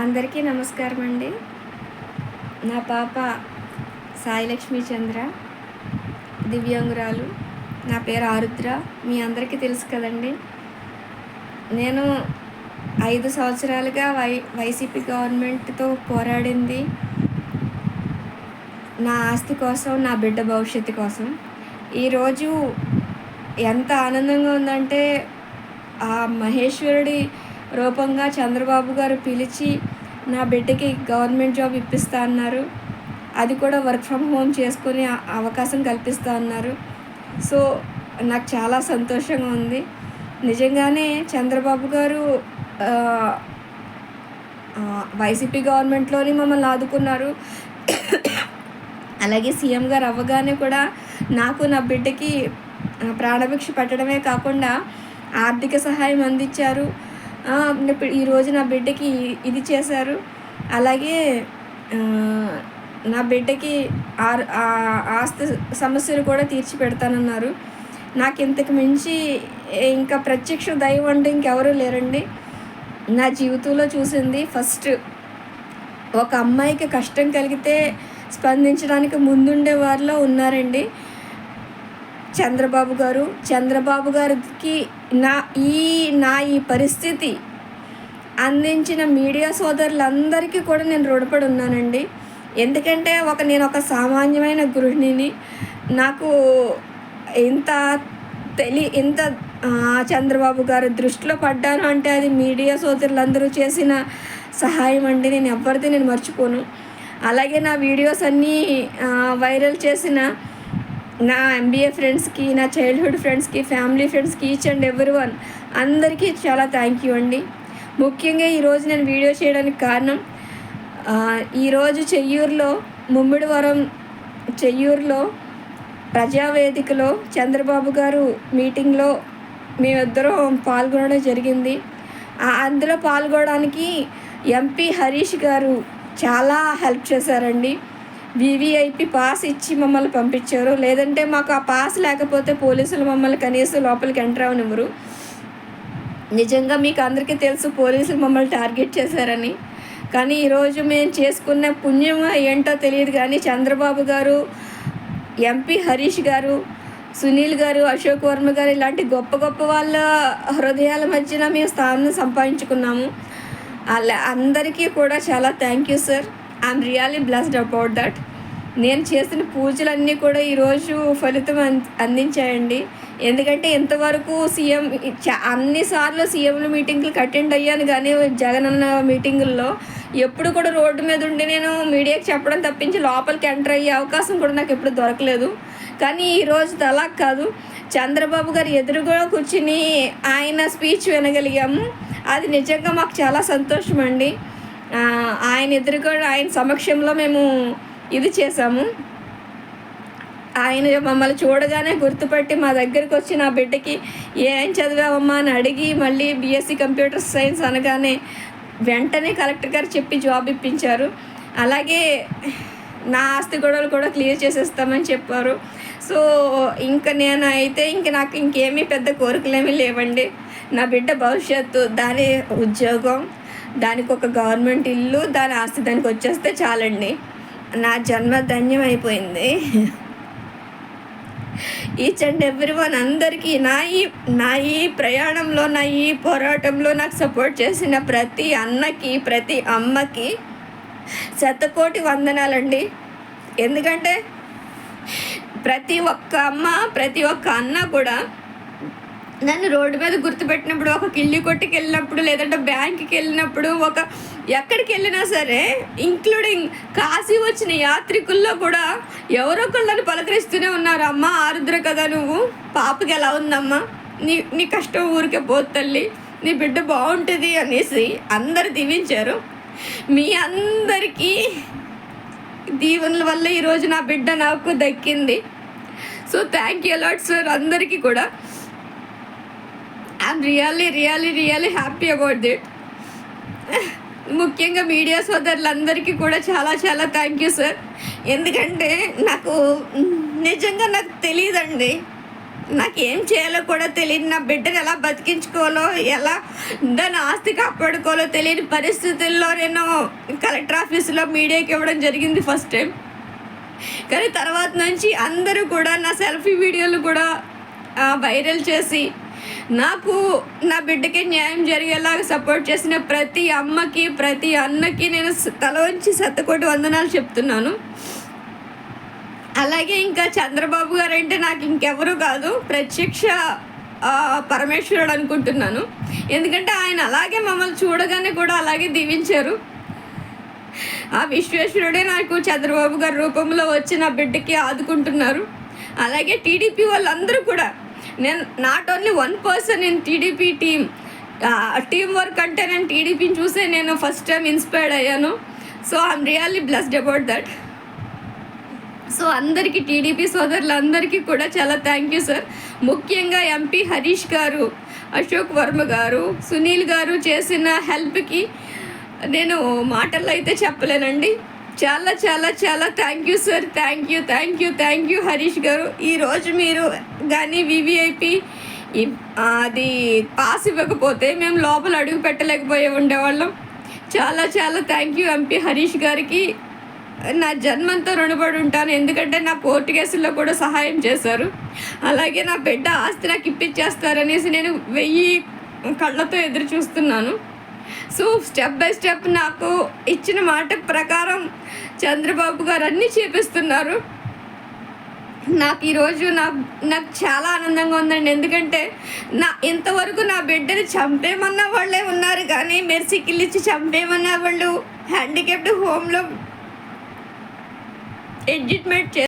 అందరికీ నమస్కారం అండి. నా పాప సాయిలక్ష్మి చంద్ర దివ్యాంగురాలు. నా పేరు ఆరుద్ర. మీ అందరికీ తెలుసు కదండి. నేను ఐదు సంవత్సరాలుగా వై వైసీపీ గవర్నమెంట్తో పోరాడింది. నా ఆస్తి కోసం నా బిడ్డ భవిష్యత్తు కోసం. ఈరోజు ఎంత ఆనందంగా ఉందంటే ఆ మహేశ్వరుడి రూపంగా చంద్రబాబు గారు పిలిచి నా బిడ్డకి గవర్నమెంట్ జాబ్ ఇప్పిస్తా అన్నారు. అది కూడా వర్క్ ఫ్రమ్ హోమ్ చేసుకునే అవకాశం కల్పిస్తా అన్నారు. సో నాకు చాలా సంతోషంగా ఉంది. నిజంగానే చంద్రబాబు గారు వైసీపీ గవర్నమెంట్లోని మమ్మల్ని ఆదుకున్నారు. అలాగే సీఎం గారు అవ్వగానే కూడా నాకు నా బిడ్డకి ప్రాణభిక్ష పెట్టడమే కాకుండా ఆర్థిక సహాయం అందించారు. ఈరోజు నా బిడ్డకి ఇది చేశారు. అలాగే నా బిడ్డకి ఆ ఆస్తి సమస్యలు కూడా తీర్చి పెడతానన్నారు. నాకు ఇంతకు మించి ఇంకా ప్రత్యక్ష దైవం అంటే ఇంకెవరూ లేరండి. నా జీవితంలో చూసింది ఫస్ట్ ఒక అమ్మాయికి కష్టం కలిగితే స్పందించడానికి ముందుండే వారిలో ఉన్నారండి. చంద్రబాబు గారు చంద్రబాబు గారికి నా ఈ నా ఈ పరిస్థితి అందించిన మీడియా సోదరులందరికీ కూడా నేను రుణపడి ఉన్నానండి. ఎందుకంటే ఒక నేను ఒక సామాన్యమైన గృహిణిని. నాకు ఇంత తెలి ఇంత చంద్రబాబు గారు దృష్టిలో పడ్డాను అంటే అది మీడియా సోదరులందరూ చేసిన సహాయం అండి. నేను ఎవరిది నేను మర్చిపోను. అలాగే నా వీడియోస్ అన్నీ వైరల్ చేసిన నా ఎంబీఏ ఫ్రెండ్స్కి నా చైల్డ్హుడ్ ఫ్రెండ్స్కి ఫ్యామిలీ ఫ్రెండ్స్కి ఈచ్ అండ్ ఎవ్రీ వన్ అందరికీ చాలా థ్యాంక్ యూ అండి. ముఖ్యంగా ఈరోజు నేను వీడియో చేయడానికి కారణం ఈరోజు చెయ్యూరులో ముమ్మిడివరం చెయ్యూరులో ప్రజావేదికలో చంద్రబాబు గారు మీటింగ్లో మేమిద్దరం పాల్గొనడం జరిగింది. అందులో పాల్గొనడానికి ఎంపీ హరీష్ గారు చాలా హెల్ప్ చేశారండి. వివిఐపి పాస్ ఇచ్చి మమ్మల్ని పంపించారు. లేదంటే మాకు ఆ పాస్ లేకపోతే పోలీసులు మమ్మల్ని కనీసం లోపలికి ఎంటర్ అవనివ్వరు. నిజంగా మీకు అందరికీ తెలుసు పోలీసులు మమ్మల్ని టార్గెట్ చేశారని. కానీ ఈరోజు మేము చేసుకున్న పుణ్యం ఏంటో తెలియదు కానీ చంద్రబాబు గారు ఎంపీ హరీష్ గారు సునీల్ గారు అశోక్ వర్మ గారు ఇలాంటి గొప్ప గొప్ప వాళ్ళ హృదయాల మధ్యన మేము స్థానం సంపాదించుకున్నాము. అలా అందరికీ కూడా చాలా thank you sir. I'm really blessed about that నేను చేసిన పూజలన్నీ కూడా ఈరోజు ఫలితం అన్- అందించాయండి. ఎందుకంటే ఇంతవరకు సీఎం అన్నిసార్లు సీఎంల మీటింగ్లకు అటెండ్ అయ్యాను కానీ జగన్ అన్న మీటింగుల్లో ఎప్పుడు కూడా రోడ్డు మీద ఉండి నేను మీడియాకి చెప్పడం తప్పించి లోపలికి ఎంటర్ అయ్యే అవకాశం కూడా నాకు ఎప్పుడు దొరకలేదు. కానీ ఈరోజు అలా కాదు. చంద్రబాబు గారు ఎదురుగా కూర్చుని ఆయన స్పీచ్ వినగలిగాము. అది నిజంగా మాకు చాలా సంతోషం అండి ఆయన ఎదురుగా ఆయన సమక్షంలో మేము ఇది చేసాము ఆయన మమ్మల్ని చూడగానే గుర్తుపట్టి మా దగ్గరికి వచ్చి నా బిడ్డకి ఏం చదివావమ్మా? అని అడిగి మళ్ళీ బీఎస్సీ కంప్యూటర్ సైన్స్ అనగానే వెంటనే కలెక్టర్ గారు చెప్పి జాబ్ ఇప్పించారు. అలాగే నా ఆస్తి గొడవలు కూడా క్లియర్ చేసేస్తామని చెప్పారు. సో ఇంకా నేను అయితే ఇంక నాకు ఇంకేమీ పెద్ద కోరికలేమీ లేవండి. నా బిడ్డ భవిష్యత్తు దాని ఉద్యోగం దానికి ఒక గవర్నమెంట్ ఇల్లు దాని ఆస్తి దానికి వచ్చేస్తే చాలండి. నా జన్మ ధన్యం అయిపోయింది ఈచ్ అండ్ ఎవ్రీ వన్ అందరికీ నా ఈ నా ఈ ప్రయాణంలో నా ఈ పోరాటంలో నాకు సపోర్ట్ చేసిన ప్రతి అన్నకి ప్రతి అమ్మకి శతకోటి వందనాలండి. ఎందుకంటే ప్రతి ఒక్క అమ్మ ప్రతి ఒక్క అన్న కూడా నన్ను రోడ్డు మీద గుర్తుపెట్టినప్పుడు ఒక కిల్లి కొట్టుకి వెళ్ళినప్పుడు లేదంటే బ్యాంక్కి వెళ్ళినప్పుడు ఒక ఎక్కడికి వెళ్ళినా సరే ఇంక్లూడింగ్ కాశీ వచ్చిన యాత్రికుల్లో కూడా ఎవరో ఒకళ్ళని పలకరిస్తూనే ఉన్నారు. అమ్మ ఆరుద్ర కదా నువ్వు? పాపకి ఎలా ఉందమ్మా? నీ నీ కష్టం ఊరికే పోతు తల్లి. నీ బిడ్డ బాగుంటుంది అనేసి అందరు దీవించారు. మీ అందరికీ దీవెనల వల్ల ఈరోజు నా బిడ్డ నాకు దక్కింది. So thank you a lot sir అందరికీ కూడా. I'm really really really happy about that ముఖ్యంగా మీడియా సోదరులందరికీ కూడా చాలా చాలా థ్యాంక్ యూ సార్ ఎందుకంటే నాకు నిజంగా నాకు తెలియదండి నాకు ఏం చేయాలో కూడా తెలియదు నా బిడ్డను ఎలా బతికించుకోవాలో ఎలా దాని ఆస్తి కాపాడుకోవాలో తెలియని పరిస్థితుల్లో నేను కలెక్టర్ ఆఫీస్లో మీడియాకి ఇవ్వడం జరిగింది ఫస్ట్ టైం కానీ తర్వాత నుంచి అందరూ కూడా నా సెల్ఫీ వీడియోలు కూడా వైరల్ చేసి నాకు నా బిడ్డకి న్యాయం జరిగేలాగా సపోర్ట్ చేసిన ప్రతి అమ్మకి ప్రతి అన్నకి నేను తల వంచి సత్తకోటి వందనాలు చెప్తున్నాను. అలాగే ఇంకా చంద్రబాబు గారు అంటే నాకు ఇంకెవరు కాదు ప్రత్యక్ష పరమేశ్వరుడు అనుకుంటున్నాను. ఎందుకంటే ఆయన అలాగే మమ్మల్ని చూడగానే కూడా అలాగే దీవించారు. ఆ విశ్వేశ్వరుడే నాకు చంద్రబాబు గారి రూపంలో వచ్చి నా బిడ్డకి ఆదుకుంటున్నారు. అలాగే టీడీపీ వాళ్ళందరూ కూడా నేను not only one person in TDP team team work అంటే నేను టీడీపీని చూసే నేను ఫస్ట్ టైం ఇన్స్పైర్డ్ అయ్యాను. So I'm really blessed about that so అందరికీ టీడీపీ సోదరులందరికీ కూడా చాలా థ్యాంక్ యూ సార్ ముఖ్యంగా ఎంపీ హరీష్ గారు అశోక్ వర్మ గారు సునీల్ గారు చేసిన హెల్ప్కి నేను మాటల్లో అయితే చెప్పలేనండి. చాలా చాలా చాలా thank you sir thank you thank you thank you Harish garu. ఈరోజు మీరు కానీ వివిఐపి అది పాస్ ఇవ్వకపోతే మేము లోపల అడుగు పెట్టలేకపోయే ఉండేవాళ్ళం. చాలా చాలా థ్యాంక్ యూ ఎంపీ హరీష్ గారికి. నా జన్మంతో రుణపడి ఉంటాను. ఎందుకంటే నా కోర్టు కేసుల్లో కూడా సహాయం చేశారు. అలాగే నా బిడ్డ ఆస్తి నాకు ఇప్పించేస్తారనేసి నేను వెయ్యి కళ్ళతో ఎదురు చూస్తున్నాను. సో స్టెప్ బై స్టెప్ నాకు ఇచ్చిన మాట ప్రకారం చంద్రబాబు గారు అన్నీ చేపిస్తున్నారు. నాకు ఈరోజు నా నాకు చాలా ఆనందంగా ఉందండి. ఎందుకంటే నా ఇంతవరకు నా బిడ్డని చంపేమన్న వాళ్ళే ఉన్నారు కానీ మెర్సికిలిచ్చి చంపేమన్న వాళ్ళు హ్యాండిక్యాప్డ్ హోమ్లో ఎడ్జిట్మెంట్ చే